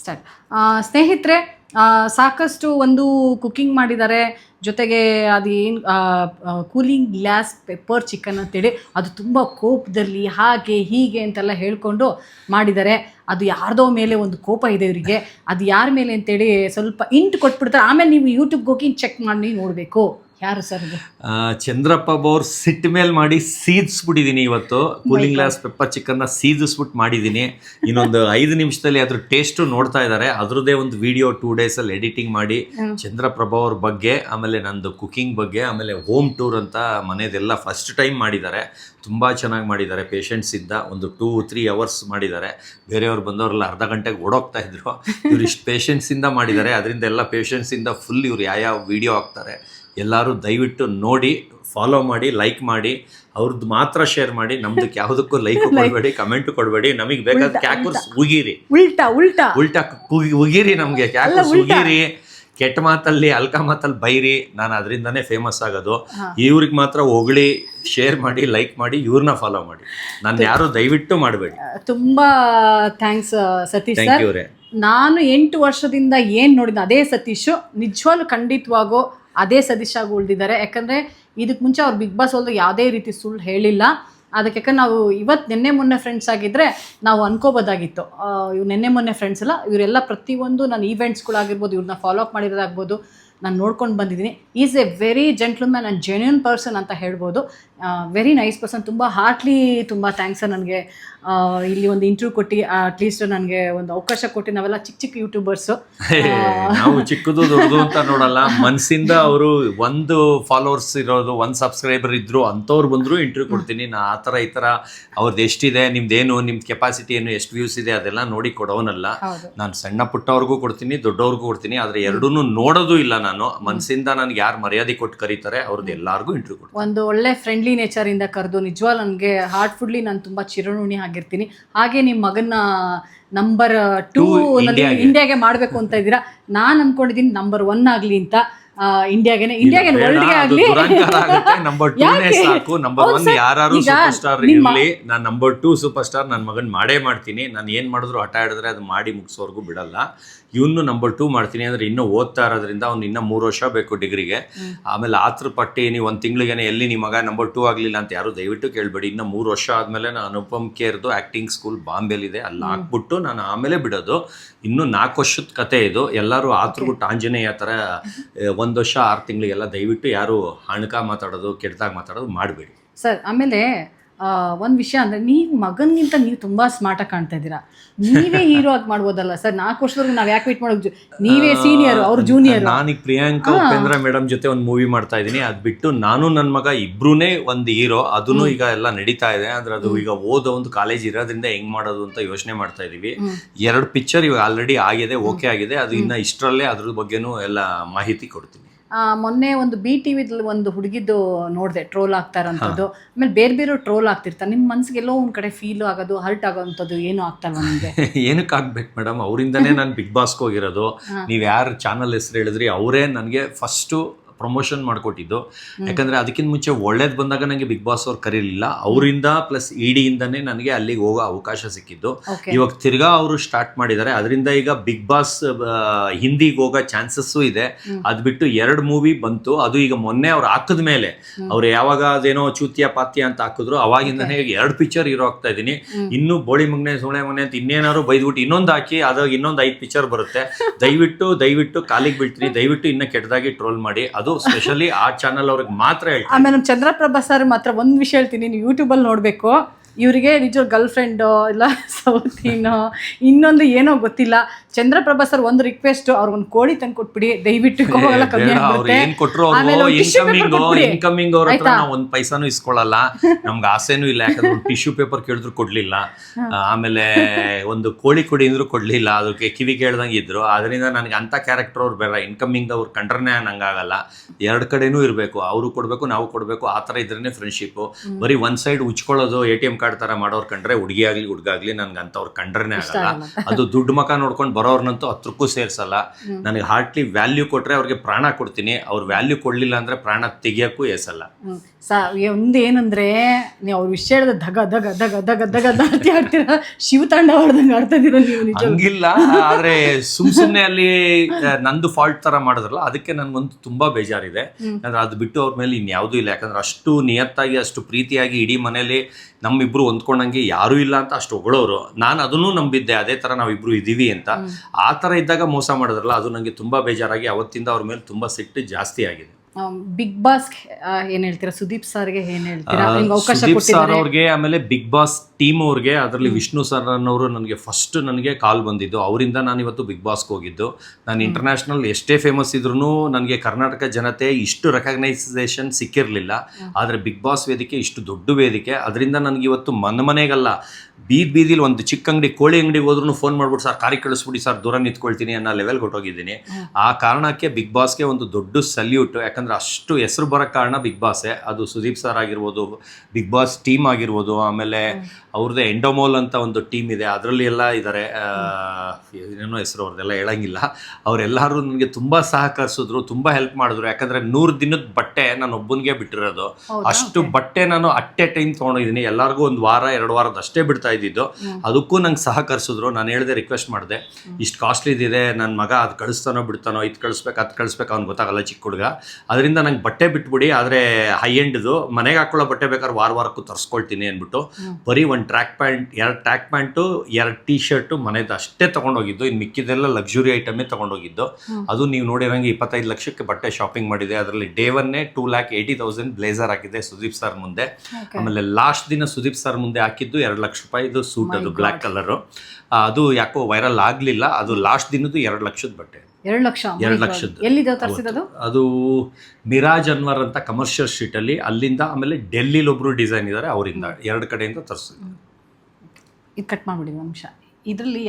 Start ಸ್ನೇಹಿತರೆ ಸಾಕಷ್ಟು ಒಂದು ಕುಕ್ಕಿಂಗ್ ಮಾಡಿದ್ದಾರೆ. ಜೊತೆಗೆ ಅದು ಏನು ಕೂಲಿಂಗ್ ಗ್ಲಾಸ್ ಪೆಪ್ಪರ್ ಚಿಕನ್ ಅಂತೇಳಿ ಅದು ತುಂಬ ಕೋಪದಲ್ಲಿ ಹಾಗೆ ಹೀಗೆ ಅಂತೆಲ್ಲ ಹೇಳಿಕೊಂಡು ಮಾಡಿದ್ದಾರೆ. ಅದು ಯಾರ್ದೋ ಮೇಲೆ ಒಂದು ಕೋಪ ಇದೆ ಇವರಿಗೆ. ಅದು ಯಾರ ಮೇಲೆ ಅಂತೇಳಿ ಸ್ವಲ್ಪ ಇಂಟ್ ಕೊಟ್ಬಿಡ್ತಾರೆ. ಆಮೇಲೆ ನೀವು ಯೂಟ್ಯೂಬ್ಗೆ ಹೋಗಿ ಚೆಕ್ ಮಾಡಿ ನೋಡಬೇಕು. ಯಾರು ಸರ್ ಚಂದ್ರಪ್ಪ ಬೋರ್ ಸಿಟ್ ಮೇಲ್ ಮಾಡಿ ಸೀದಿಸ್ಬಿಟ್ಟಿದ್ದೀನಿ ಇವತ್ತು. ಕೂಲಿಂಗ್ ಗ್ಲಾಸ್ ಪೆಪ್ಪರ್ ಚಿಕನ್ನ ಸೀದಿಸ್ಬಿಟ್ಟು ಮಾಡಿದ್ದೀನಿ ಇನ್ನೊಂದು ಐದು ನಿಮಿಷದಲ್ಲಿ ಅದ್ರ ಟೇಸ್ಟು ನೋಡ್ತಾ ಇದ್ದಾರೆ ಅದ್ರದ್ದೇ ಒಂದು ವಿಡಿಯೋ ಟೂ ಡೇಸಲ್ಲಿ ಎಡಿಟಿಂಗ್ ಮಾಡಿ ಚಂದ್ರಪ್ರಭಾ ಅವ್ರ ಬಗ್ಗೆ ಆಮೇಲೆ ನಂದು ಕುಕಿಂಗ್ ಬಗ್ಗೆ ಆಮೇಲೆ ಹೋಮ್ ಟೂರ್ ಅಂತ ಮನೆದೆಲ್ಲ ಫಸ್ಟ್ ಟೈಮ್ ಮಾಡಿದ್ದಾರೆ. ತುಂಬ ಚೆನ್ನಾಗಿ ಮಾಡಿದ್ದಾರೆ. ಪೇಷಂಟ್ಸ್ ಇದ್ದ ಒಂದು ಟೂ ತ್ರೀ ಅವರ್ಸ್ ಮಾಡಿದ್ದಾರೆ. ಬೇರೆಯವ್ರು ಬಂದವರೆಲ್ಲ ಅರ್ಧ ಗಂಟೆಗೆ ಓಡೋಗ್ತಾ ಇದ್ರು. ಇವ್ರು ಇಷ್ಟು ಪೇಷಂಟ್ಸಿಂದ ಮಾಡಿದ್ದಾರೆ. ಅದರಿಂದ ಎಲ್ಲ ಪೇಷಂಟ್ಸಿಂದ ಫುಲ್ ಇವ್ರು ಯಾವ ವಿಡಿಯೋ ಹಾಕ್ತಾರೆ ಎಲ್ಲರೂ ದಯವಿಟ್ಟು ನೋಡಿ ಫಾಲೋ ಮಾಡಿ ಲೈಕ್ ಮಾಡಿ ಅವ್ರದ್ದು ಮಾತ್ರ ಶೇರ್ ಮಾಡಿ ನಮ್ದಕ್ಕೆ ಯಾವುದಕ್ಕೂ ಲೈಕ್ ಕೊಡಬೇಡಿ ಕಮೆಂಟ್ ಕೊಡಬೇಡಿ ನಮಗೆ ಬೇಕಾದ ಕ್ಯಾಕರ್ಸ್ ಉಗಿರಿ. ಉಲ್ಟಾ ಉಲ್ಟಾ. ಉಲ್ಟಾ ಉಗಿರಿ ನಮಗೆ ಕ್ಯಾಕರ್ಸ್ ಉಗಿರಿ ಕೆಟ್ಟ ಮಾತಲ್ಲಿ ಅಲ್ಕ ಮಾತಲ್ಲಿ ಬೈರಿ ನಾನು ಅದರಿಂದನೇ ಫೇಮಸ್ ಆಗೋದು. ಇವ್ರಿಗೆ ಮಾತ್ರ ಹೊಗಳಿ ಶೇರ್ ಮಾಡಿ ಲೈಕ್ ಮಾಡಿ ಇವ್ರನ್ನ ಫಾಲೋ ಮಾಡಿ. ನಾನು ಯಾರು ದಯವಿಟ್ಟು ಮಾಡಬೇಡಿ. ತುಂಬಾ ಥ್ಯಾಂಕ್ಸ್ ಸತೀಶ್ ನಾನು ಎಂಟು ವರ್ಷದಿಂದ ಏನು ನೋಡಿದ ಅದೇ ಸತೀಶು. ನಿಜವಾಗ್ಲೂ ಖಂಡಿತವಾಗೂ ಅದೇ ಸತೀಶ್ ಉಳಿದಿದ್ದಾರೆ. ಯಾಕಂದರೆ ಇದಕ್ಕೆ ಮುಂಚೆ ಅವ್ರು ಬಿಗ್ ಬಾಸ್ ಹೋದಾಗ ಯಾವುದೇ ರೀತಿ ಸುಳ್ಳು ಹೇಳಿಲ್ಲ. ಅದಕ್ಕೆ ಯಾಕಂದ್ರೆ ನಾವು ಇವತ್ತು ನಿನ್ನೆ ಮೊನ್ನೆ ಫ್ರೆಂಡ್ಸ್ ಆಗಿದ್ದರೆ ನಾವು ಅನ್ಕೋಬೋದಾಗಿತ್ತು. ಇವ್ರು ನಿನ್ನೆ ಮೊನ್ನೆ ಫ್ರೆಂಡ್ಸ್ ಅಲ್ಲ, ಇವರೆಲ್ಲ ಪ್ರತಿಯೊಂದು ನಾನು ಈವೆಂಟ್ಸ್ಗಳಾಗಿರ್ಬೋದು ಇವ್ರನ್ನ ಫಾಲೋ ಅಪ್ ಮಾಡಿರೋದಾಗ್ಬೋದು, ನಾನು ನೋಡ್ಕೊಂಡು ಬಂದಿದ್ದೀನಿ. Is a very gentleman and genuine person ಅಂತ ಹೇಳ್ಬೋದು. ವೆರಿ ನೈಸ್ ಪರ್ಸನ್ ತುಂಬ ಹಾರ್ಟ್ಲಿ ತುಂಬ ಥ್ಯಾಂಕ್ಸ್ ನನಗೆ. ಇಲ್ಲಿ ಒಂದು ಇಂಟರ್ವ್ಯೂ ಕೊಟ್ಟು ಅಟ್ಲೀಸ್ಟ್ ನನಗೆ ಒಂದು ಅವಕಾಶ ಕೊಟ್ಟು ನಾವೆಲ್ಲ ಚಿಕ್ಕ ಚಿಕ್ಕ ಯೂಟ್ಯೂಬರ್ಸು ನಾವು ಚಿಕ್ಕದು ದೊಡ್ಡದು ಅಂತ ನೋಡಲ್ಲ. ಮನಸ್ಸಿಂದ ಅವರು ಒಂದು ಫಾಲೋವರ್ಸ್ ಇರೋದು ಒಂದು ಸಬ್ಸ್ಕ್ರೈಬರ್ ಇದ್ರು ಅಂಥವ್ರು ಬಂದ್ರು ಇಂಟರ್ವ್ಯೂ ಕೊಡ್ತೀನಿ. ನಾ ಆ ಥರ ಈ ಥರ ಅವ್ರದ್ದು ಎಷ್ಟಿದೆ ನಿಮ್ದೇನು ನಿಮ್ದು ಕೆಪಾಸಿಟಿ ಏನು ಎಷ್ಟು ವ್ಯೂಸ್ ಇದೆ ಅದೆಲ್ಲ ನೋಡಿ ಕೊಡೋನಲ್ಲ. ನಾನು ಸಣ್ಣ ಪುಟ್ಟವ್ರಿಗೂ ಕೊಡ್ತೀನಿ ದೊಡ್ಡವ್ರಿಗೂ ಕೊಡ್ತೀನಿ ಆದರೆ ಎರಡೂ ನೋಡೋದು ಇಲ್ಲ ನಾನು. ಮನಸ್ಸಿಂದ ನನಗೆ ಯಾರು ಮರ್ಯಾದೆ ಕೊಟ್ಟು ಕರೀತಾರೆ ಅವ್ರದ್ದು ಎಲ್ಲರಿಗೂ ಇಂಟರ್ವ್ಯೂ ಕೊಡ್ತೀನಿ. ಒಂದು ಒಳ್ಳೆ ಫ್ರೆಂಡ್ಲಿ ನೇಚರಿಂದ ಕರೆದು ನಿಜವಾಗ್ ನನಗೆ ಹಾರ್ಟ್ಫುಡ್ಲಿ ನಾನು ತುಂಬ ಚಿರಋಣಿ ಆಗಿರ್ತೀನಿ. ಹಾಗೆ ನಿಮ್ಮ ಮಗನ ನಂಬರ್ ಟೂ ಇಂಡಿಯಾಗೆ. ಮಾಡಬೇಕು ಅಂತ ಇದ್ದೀರಾ? ನಾನು ಅನ್ಕೊಂಡಿದ್ದೀನಿ ನಂಬರ್ ಒನ್ ಆಗಲಿ ಅಂತ. ಇಂಡಿಯಾಗೆನೆ ಇಂಡಿಯಾಗೆ ವರ್ಲ್ಡ್ಗೆ ಆಗಲಿ. ನಂಬರ್ ಟೂನೇ? ಸಾಕು. ನಂಬರ್ ಹೌದು ಒನ್ ಯಾರು ಸೂಪರ್ ಸ್ಟಾರ್ ಇರಲಿ. ನಾನು ನಂಬರ್ ಟೂ ಸೂಪರ್ ಸ್ಟಾರ್ ನನ್ನ ಮಗನ್ ಮಾಡೇ ಮಾಡ್ತೀನಿ. ನಾನು ಏನ್ ಮಾಡಿದ್ರು ಆಟ ಆಡಿದ್ರೆ ಅದು ಮಾಡಿ ಮುಗಿಸೋರ್ಗು ಬಿಡಲ್ಲ. ಇವನು ನಂಬರ್ ಟೂ ಮಾಡ್ತೀನಿ ಅಂದ್ರೆ ಇನ್ನೂ ಓದ್ತಾ ಇರೋದ್ರಿಂದ ಅವ್ನು ಇನ್ನೂ ಮೂರು ವರ್ಷ ಬೇಕು ಡಿಗ್ರಿಗೆ ಆಮೇಲೆ ಆತ್ರ ಪಟ್ಟಿ ನೀವು ಒಂದು ತಿಂಗಳಿಗೆ ಎಲ್ಲಿ ನಿಮ್ಮ ಮಗ ನಂಬರ್ ಟೂ ಆಗಲಿಲ್ಲ ಅಂತ ಯಾರು ದಯವಿಟ್ಟು ಕೇಳಬೇಡಿ. ಇನ್ನೂ ಮೂರು ವರ್ಷ ಆದಮೇಲೆ ನಾನು ಅನುಪಮ್ ಕೇರ್ದು ಆ್ಯಕ್ಟಿಂಗ್ ಸ್ಕೂಲ್ ಬಾಂಬೆಲಿದೆ ಅಲ್ಲಿ ಹಾಕ್ಬಿಟ್ಟು ನಾನು ಆಮೇಲೆ ಬಿಡೋದು. ಇನ್ನೂ ನಾಲ್ಕು ವರ್ಷದ ಕತೆ ಇದು. ಎಲ್ಲರೂ ಆತ್ರಗುಟ್ಟು ಆಂಜನೇಯ ಥರ ಒಂದು ವರ್ಷ ಆರು ತಿಂಗಳಿಗೆಲ್ಲ ದಯವಿಟ್ಟು ಯಾರು ಹಣಕ ಮಾತಾಡೋದು ಕೆಟ್ಟದಾಗ ಮಾತಾಡೋದು ಮಾಡಬೇಡಿ. ಸರ್ ಆಮೇಲೆ ಒಂದು ವಿಷಯ ಅಂದರೆ ನೀವು ಮಗನಿಗಿಂತ ನೀವು ತುಂಬ ಸ್ಮಾರ್ಟಾಗಿ ಕಾಣ್ತಾ ಇದ್ದೀರಾ. ನೀವೇ ಹೀರೋ ಆಗಿ ಮಾಡ್ಬೋದಲ್ಲ ಸರ್. ನಾಲ್ಕು ವರ್ಷದವರೆಗೂ ನಾವು ಯಾಕೆ ವೇಟ್ ಮಾಡೋದು ನೀವೇ ಸೀನಿಯರ್ ಅವ್ರು ಜೂನಿಯರ್ ನಾನೀಗ ಪ್ರಿಯಾಂಕಾ ಉಪೇಂದ್ರ ಮೇಡಮ್ ಜೊತೆ ಒಂದು ಮೂವಿ ಮಾಡ್ತಾ ಇದ್ದೀನಿ. ಅದ್ ಬಿಟ್ಟು ನಾನು ನನ್ನ ಮಗ ಇಬ್ರುನೇ ಒಂದು ಹೀರೋ ಅದನ್ನು ಈಗ ಎಲ್ಲ ನಡೀತಾ ಇದೆ. ಅಂದ್ರೆ ಅದು ಈಗ ಓದೋ ಒಂದು ಕಾಲೇಜ್ ಇರೋದ್ರಿಂದ ಹೆಂಗ್ ಮಾಡೋದು ಅಂತ ಯೋಚನೆ ಮಾಡ್ತಾ ಇದೀವಿ. ಎರಡು ಪಿಕ್ಚರ್ ಇವಾಗ ಆಲ್ರೆಡಿ ಆಗಿದೆ ಓಕೆ ಆಗಿದೆ. ಅದು ಇನ್ನ ಇಷ್ಟರಲ್ಲೇ ಅದ್ರ ಬಗ್ಗೆನೂ ಎಲ್ಲ ಮಾಹಿತಿ ಕೊಡ್ತೀನಿ. ಮೊನ್ನೆ ಒಂದು ಬಿ ಟಿ ವಿದಲ್ಲಿ ಒಂದು ಹುಡುಗಿದ್ದು ನೋಡಿದೆ ಟ್ರೋಲ್ ಆಗ್ತಾ ಇರೋಂಥದ್ದು ಆಮೇಲೆ ಬೇರೆ ಬೇರೆ ಟ್ರೋಲ್ ಆಗ್ತಿರ್ತಾರೆ. ನಿಮ್ಮ ಮನ್ಸಿಗೆ ಎಲ್ಲೋ ಒಂದು ಕಡೆ ಫೀಲ್ ಆಗೋದು ಹರ್ಟ್ ಆಗೋವಂಥದ್ದು ಏನು ಆಗ್ತಲ್ವ ನಿಮಗೆ? ಏನಕ್ಕೆ ಆಗ್ಬೇಕು ಮೇಡಮ್? ಅವರಿಂದನೇ ನಾನು ಬಿಗ್ ಬಾಸ್ಗೆ ಹೋಗಿರೋದು. ನೀವು ಯಾರು ಚಾನಲ್ ಹೆಸರು ಹೇಳಿದ್ರಿ ಅವರೇ ನನಗೆ ಫಸ್ಟು ಪ್ರಮೋಷನ್ ಮಾಡಿಕೊಟ್ಟಿದ್ದು. ಯಾಕಂದ್ರೆ ಅದಕ್ಕಿಂತ ಮುಂಚೆ ಒಳ್ಳೇದು ಬಂದಾಗ ನನಗೆ ಬಿಗ್ ಬಾಸ್ ಅವ್ರು ಕರೀಲಿಲ್ಲ. ಅವರಿಂದ ಪ್ಲಸ್ ಇಡಿಯಿಂದನೇ ನನಗೆ ಅಲ್ಲಿಗೆ ಹೋಗೋ ಅವಕಾಶ ಸಿಕ್ಕಿದ್ದು. ಇವಾಗ ತಿರ್ಗಾ ಅವರು ಸ್ಟಾರ್ಟ್ ಮಾಡಿದ್ದಾರೆ. ಅದರಿಂದ ಈಗ ಬಿಗ್ ಬಾಸ್ ಹಿಂದಿಗೆ ಹೋಗೋ ಚಾನ್ಸಸ್ಸು ಇದೆ. ಅದ್ ಬಿಟ್ಟು ಎರಡು ಮೂವಿ ಬಂತು. ಅದು ಈಗ ಮೊನ್ನೆ ಅವ್ರು ಹಾಕಿದ ಮೇಲೆ. ಅವ್ರು ಯಾವಾಗ ಅದೇನೋ ಚೂತ್ಯ ಪಾತ್ಯ ಅಂತ ಹಾಕಿದ್ರು. ಅವಾಗಿಂದನೇ ಎರಡು ಪಿಕ್ಚರ್ ಇರೋ ಆಗ್ತಾ ಇದೀನಿ ಇನ್ನು ಬೋಳಿ ಮಗ್ನೆ ಸೋಳೆ ಮಗ್ನೆ ಅಂತ ಇನ್ನೇನಾದ್ರು ಬೈದ್ಬಿಟ್ಟು ಇನ್ನೊಂದು ಹಾಕಿ ಅದಾಗ ಇನ್ನೊಂದು ಐದು ಪಿಕ್ಚರ್ ಬರುತ್ತೆ. ದಯವಿಟ್ಟು ದಯವಿಟ್ಟು ಕಾಲಿಗೆ ಬೀಳ್ತೀನಿ ದಯವಿಟ್ಟು ಇನ್ನ ಕೆಟ್ಟದಾಗಿ ಟ್ರೋಲ್ ಮಾಡಿ. ಅದು ಸ್ಪೆಷಲಿ ಆ ಚಾನಲ್ ಅವ್ರಿಗೆ ಮಾತ್ರ ಹೇಳ್ತೀನಿ ಆಮೇಲೆ ನಮ್ಮ ಚಂದ್ರಪ್ರಭಾ ಸರ್ ಮಾತ್ರ ಒಂದು ವಿಷಯ ಹೇಳ್ತೀನಿ ನೀವು ಯೂಟ್ಯೂಬಲ್ಲಿ ನೋಡಬೇಕು. ಇವರಿಗೆ ನಿಜ ಗರ್ಲ್ ಫ್ರೆಂಡು ಇಲ್ಲ ಸೌತಿನೋ ಇನ್ನೊಂದು ಏನೋ ಗೊತ್ತಿಲ್ಲ. ಚಂದ್ರಪ್ರಭಾ ಸರ್ ಒಂದು ರಿಕ್ವೆಸ್ಟ್ ಅವ್ರಿಗೊಂದು ಕೋಳಿ ತಂದು ಕೊಟ್ಬಿಡಿ. ದಯವಿಟ್ಟು ಕೋವೆಲ್ಲ ಕಮ್ಮಿ ಬೇಡ, ಅವ್ರು ಆಗ್ಬಿಡುತ್ತೆ. ಏನ್ ಕೊಟ್ರು ಆಮೇಲೆ ಅವರು ಒಂದು tissue paper ಇನ್ಕಮಿಂಗ್ ಕೊಟ್ಬಿಡಿ. ಇನ್ಕಮಿಂಗ್ ಅವ್ರ ಹತ್ರ ಆಯ್ತಾ? ನಾವು ಒಂದ್ ಪೈಸಾನು ಇಸ್ಕೊಳ್ಳಲ್ಲ ನಮ್ಗೆ ಆಸೆನೂ ಇಲ್ಲ ಯಾಕಂದ್ರೆ ಟಿಶ್ಯೂ ಪೇಪರ್ ಕೇಳಿದ್ರು ಕೊಡ್ಲಿಲ್ಲ. ಆಮೇಲೆ ಒಂದು ಕೋಳಿ ಕೊಡಿ ಅಂದ್ರು ಕೊಡ್ಲಿಲ್ಲ. ಅದಕ್ಕೆ ಕಿವಿ ಕೇಳ್ದಂಗೆ ಇದ್ರು. ಅದರಿಂದ ನನಗೆ ಅಂತ ಕ್ಯಾರೆಕ್ಟರ್ ಅವ್ರು ಬೇಡ. ಇನ್ಕಮಿಂಗ್ ಅವ್ರು ಕಂಡ್ರೆ ನಂಗಾಗಲ್ಲ. ಎರಡ್ ಕಡೆನೂ ಇರಬೇಕು. ಅವರು ಕೊಡ್ಬೇಕು ನಾವು ಕೊಡ್ಬೇಕು. ಆ ತರ ಇದ್ರೇನೆ ಫ್ರೆಂಡ್ಶಿಪ್ ಬರೀ ಒಂದು ಸೈಡ್ ಉಚ್ಕೊಳ್ಳೋದು ಎ ಟಿ ಎಂ ಕಾರ್ಡ್ ತರ ಮಾಡೋರ್ ಕಂಡ್ರೆ ಹುಡುಗಿ ಆಗ್ಲಿ ಹುಡುಗ ಆಗ್ಲಿ ನನ್ಗೆ ಅಂತವ್ರ ಕಂಡ್ರೇನೆ ಇಷ್ಟ ಆಗಲ್ಲ. ಅದು ದುಡ್ಡು ಮಕ ನೋಡ್ಕೊಂಡು ಬರೋರ್ನಂತೂ ಹತ್ರಕ್ಕೂ ಸೇರ್ಸಲ್ಲ. ನನಗೆ ಹಾರ್ಟ್ಲಿ ವ್ಯಾಲ್ಯೂ ಕೊಟ್ರೆ ಅವ್ರಿಗೆ ಪ್ರಾಣ ಕೊಡ್ತೀನಿ. ಅವ್ರ ವ್ಯಾಲ್ಯೂ ಕೊಡ್ಲಿಲ್ಲ ಅಂದ್ರೆ ಪ್ರಾಣ ತೆಗಿಯಕ್ಕೂ ಎಸಲ್ಲ ಒಂದೇನಂದ್ರೆ ಸ ಒಂದು ಏನಂದ್ರೆ ನೀವು ಅವ್ರ ವಿಷಯ ಹೇಳಿದ್ರೆ ಧಗ ಧಗ ಧಗ ಧಗ ಧಗ ದಾಟಿ ಆಡ್ತೀರಾ ಶಿವತಾಂಡ ಹೊಡೆದಂಗೆ ಆಡ್ತಾ ಇದೀರ ನೀವು ನಿಜ ಹಂಗಿಲ್ಲ. ಆದ್ರೆ ಸುಮ್ ಸುಮ್ನೆ ಅಲ್ಲಿ ನಂದು ಫಾಲ್ಟ್ ತರ ಮಾಡಿದ್ರಲ್ಲ ಅದಕ್ಕೆ ನನ್ಗೊಂದು ತುಂಬಾ ಬೇಜಾರಿದೆ. ಅಂದ್ರೆ ಅದು ಬಿಟ್ಟು ಅವ್ರ ಮೇಲೆ ಇನ್ಯಾವುದೂ ಇಲ್ಲ. ಯಾಕಂದ್ರೆ ಅಷ್ಟು ನಿಯತ್ತಾಗಿ ಅಷ್ಟು ಪ್ರೀತಿಯಾಗಿ ಇಡೀ ಮನೇಲಿ ನಮ್ಮಿಬ್ರು ಹೊಂದ್ಕೊಂಡಂಗೆ ಯಾರೂ ಇಲ್ಲ ಅಂತ ಅಷ್ಟು ಹೊಗಳೋರು. ನಾನು ಅದನ್ನು ನಂಬಿದ್ದೆ ಅದೇ ತರ ನಾವಿಬ್ರು ಇದ್ದೀವಿ ಅಂತ. ಆ ತರ ಇದ್ದಾಗ ಮೋಸ ಮಾಡಿದ್ರಲ್ಲ ಅದು ನನಗೆ ತುಂಬಾ ಬೇಜಾರಾಗಿ ಅವತ್ತಿಂದ ಅವ್ರ ಮೇಲೆ ತುಂಬಾ ಸಿಟ್ಟು ಜಾಸ್ತಿ ಆಗಿದೆ. ಬಿಗ್ ಬಾಸ್ ಏನ್ ಹೇಳ್ತೀರಾ? ಸುದೀಪ್ ಸರ್ಗೆ ಏನ್ ಹೇಳ್ತೀರಾ? ನಿಮ್ಗೆ ಅವಕಾಶ ಸುದೀಪ್ ಸರ್ ಕೊಟ್ಟಿದ್ದಾರೆ ಅವ್ರಿಗೆ ಆಮೇಲೆ ಬಿಗ್ ಬಾಸ್ ಟೀಮ್ ಅವ್ರಿಗೆ ಅದರಲ್ಲಿ ವಿಷ್ಣು ಸರ್ ಅನ್ನೋರು ನನಗೆ ಫಸ್ಟ್ ನನಗೆ ಕಾಲ್ ಬಂದಿದ್ದು. ಅವರಿಂದ ನಾನು ಇವತ್ತು ಬಿಗ್ ಬಾಸ್ಗೆ ಹೋಗಿದ್ದು. ನಾನು ಇಂಟರ್ನ್ಯಾಷನಲ್ ಎಷ್ಟೇ ಫೇಮಸ್ ಇದ್ರೂ ನನಗೆ ಕರ್ನಾಟಕ ಜನತೆ ಇಷ್ಟು ರೆಕಗ್ನೈಸೇಷನ್ ಸಿಕ್ಕಿರಲಿಲ್ಲ. ಆದರೆ ಬಿಗ್ ಬಾಸ್ ವೇದಿಕೆ ಇಷ್ಟು ದೊಡ್ಡ ವೇದಿಕೆ. ಅದರಿಂದ ನನಗೆ ಇವತ್ತು ಮನೆ ಮನೆಗಲ್ಲ ಬೀದ್ ಬೀದಿಲಿ ಒಂದು ಚಿಕ್ಕ ಅಂಗಡಿ ಕೋಳಿ ಅಂಗಡಿಗೆ ಹೋದ್ರು ಫೋನ್ ಮಾಡ್ಬಿಟ್ಟು ಸರ್ ಕಾರಿ ಕಳಿಸ್ಬಿಡಿ ಸರ್ ದೂರ ನಿಂತ್ಕೊಳ್ತೀನಿ ಅನ್ನೋ ಲೆವೆಲ್ ಕೊಟ್ಟೋಗಿದ್ದೀನಿ. ಆ ಕಾರಣಕ್ಕೆ ಬಿಗ್ ಬಾಸ್ಗೆ ಒಂದು ದೊಡ್ಡ ಸಲ್ಯೂಟ್ ಯಾಕಂದ್ರೆ ಅಷ್ಟು ಹೆಸರು ಬರೋ ಕಾರಣ ಬಿಗ್ ಬಾಸೇ ಅದು ಸುದೀಪ್ ಸರ್ ಆಗಿರ್ಬೋದು ಬಿಗ್ ಬಾಸ್ ಟೀಮ್ ಆಗಿರ್ಬೋದು ಆಮೇಲೆ ಅವ್ರದ್ದೇ ಎಂಡೋಮೋಲ್ ಅಂತ ಒಂದು ಟೀಮ್ ಇದೆ. ಅದರಲ್ಲಿ ಎಲ್ಲ ಇದ್ದಾರೆ ಏನೇನೋ ಹೆಸರು ಅವ್ರದ್ದೆಲ್ಲ ಹೇಳಂಗಿಲ್ಲ. ಅವರೆಲ್ಲರೂ ನನಗೆ ತುಂಬ ಸಹಕರಿಸಿದ್ರು ತುಂಬ ಹೆಲ್ಪ್ ಮಾಡಿದ್ರು. ಯಾಕಂದ್ರೆ ನೂರು ದಿನದ ಬಟ್ಟೆ ನಾನು ಒಬ್ಬನಿಗೆ ಬಿಟ್ಟಿರೋದು? ಅಷ್ಟು ಬಟ್ಟೆ ನಾನು ಅಟ್ ಎ ಟೈಮ್ ತೊಗೊಂಡಿದ್ದೀನಿ. ಎಲ್ಲರಿಗೂ ಒಂದು ವಾರ ಎರಡು ವಾರದ ಅಷ್ಟೇ ಬಿಡ್ತಾ ಇದ್ದಿದ್ದು. ಅದಕ್ಕೂ ನಂಗೆ ಸಹಕರಿಸಿದ್ರು. ನಾನು ಹೇಳಿದೆ ರಿಕ್ವೆಸ್ಟ್ ಮಾಡಿದೆ. ಇಷ್ಟು ಕಾಸ್ಟ್ಲಿ ಇದೆ ನನ್ನ ಮಗ ಅದು ಕಳಿಸ್ತಾನೋ ಬಿಡ್ತಾನೋ ಇದು ಕಳಿಸ್ಬೇಕು ಅದು ಕಳಿಸ್ಬೇಕು ಅವ್ನು ಗೊತ್ತಾಗಲ್ಲ ಚಿಕ್ಕ ಹುಡುಗ. ಅದರಿಂದ ನಂಗೆ ಬಟ್ಟೆ ಬಿಟ್ಬಿಡಿ ಆದರೆ ಹೈ ಎಂಡ್ದು ಮನೆಗೆ ಹಾಕೊಳ್ಳೋ ಬಟ್ಟೆ ಬೇಕಾದ್ರೆ ವಾರ ವಾರಕ್ಕೂ ತರಿಸ್ಕೊಳ್ತೀನಿ ಅಂದ್ಬಿಟ್ಟು ಬರೀ ಒಂದು ಟ್ರ್ಯಾಕ್ ಪ್ಯಾಂಟ್ ಎರಡು ಟ್ರ್ಯಾಕ್ ಪ್ಯಾಂಟು ಎರಡು ಟೀ ಶರ್ಟು ಮನೆದು ಅಷ್ಟೇ ತೊಗೊಂಡೋಗಿದ್ದು. ಇನ್ನು ಮಿಕ್ಕಿದೆಲ್ಲ ಲಕ್ಸುರಿ ಐಟಮೇ ತೊಗೊಂಡೋಗಿದ್ದು. ಅದು ನೀವು ನೋಡಿರಂಗೆ ಇಪ್ಪತ್ತೈದು ಲಕ್ಷಕ್ಕೆ ಬಟ್ಟೆ ಶಾಪಿಂಗ್ ಮಾಡಿದೆ. ಅದರಲ್ಲಿ day ಒನ್ನೇ two lakh eighty thousand blazer ಹಾಕಿದೆ ಸುದೀಪ್ ಸರ್ ಮುಂದೆ. ಆಮೇಲೆ ಲಾಸ್ಟ್ ದಿನ ಸುದೀಪ್ ಸರ್ ಮುಂದೆ ಹಾಕಿದ್ದು ಎರಡು ಲಕ್ಷ ರೂಪಾಯಿದು ಸೂಟ್ ಅದು ಬ್ಲ್ಯಾಕ್ ಕಲರು ಅದು ಯಾಕೋ ವೈರಲ್ ಆಗಲಿಲ್ಲ. ಅದು ಲಾಸ್ಟ್ ದಿನದ್ದು ಎರಡು ಲಕ್ಷದ ಬಟ್ಟೆ. ಎರಡು ಲಕ್ಷ. ಎರಡು ಲಕ್ಷದ್ದು. ಎಲ್ಲಿದೆ ತರಿಸಿರೋದು? ಅದು ಮಿರಾಜ್ ಅನ್ವರ್ ಅಂತ ಕಮರ್ಷಿಯಲ್ ಸ್ಟ್ರೀಟ್ ಅಲ್ಲಿ ಅಲ್ಲಿಂದ ಆಮೇಲೆ ಡೆಲ್ಲಿಲಿ ಒಬ್ರು ಡಿಸೈನ್ ಇದ್ದಾರೆ ಅವರಿಂದ. ಎರಡು ಕಡೆಯಿಂದ ತರಿಸಿದ್ರು. ಇದು ಕಟ್ ಮಾಡ್ಬಿಡಿ ಒಂದು ನಿಮಿಷ. ಇದರಲ್ಲಿ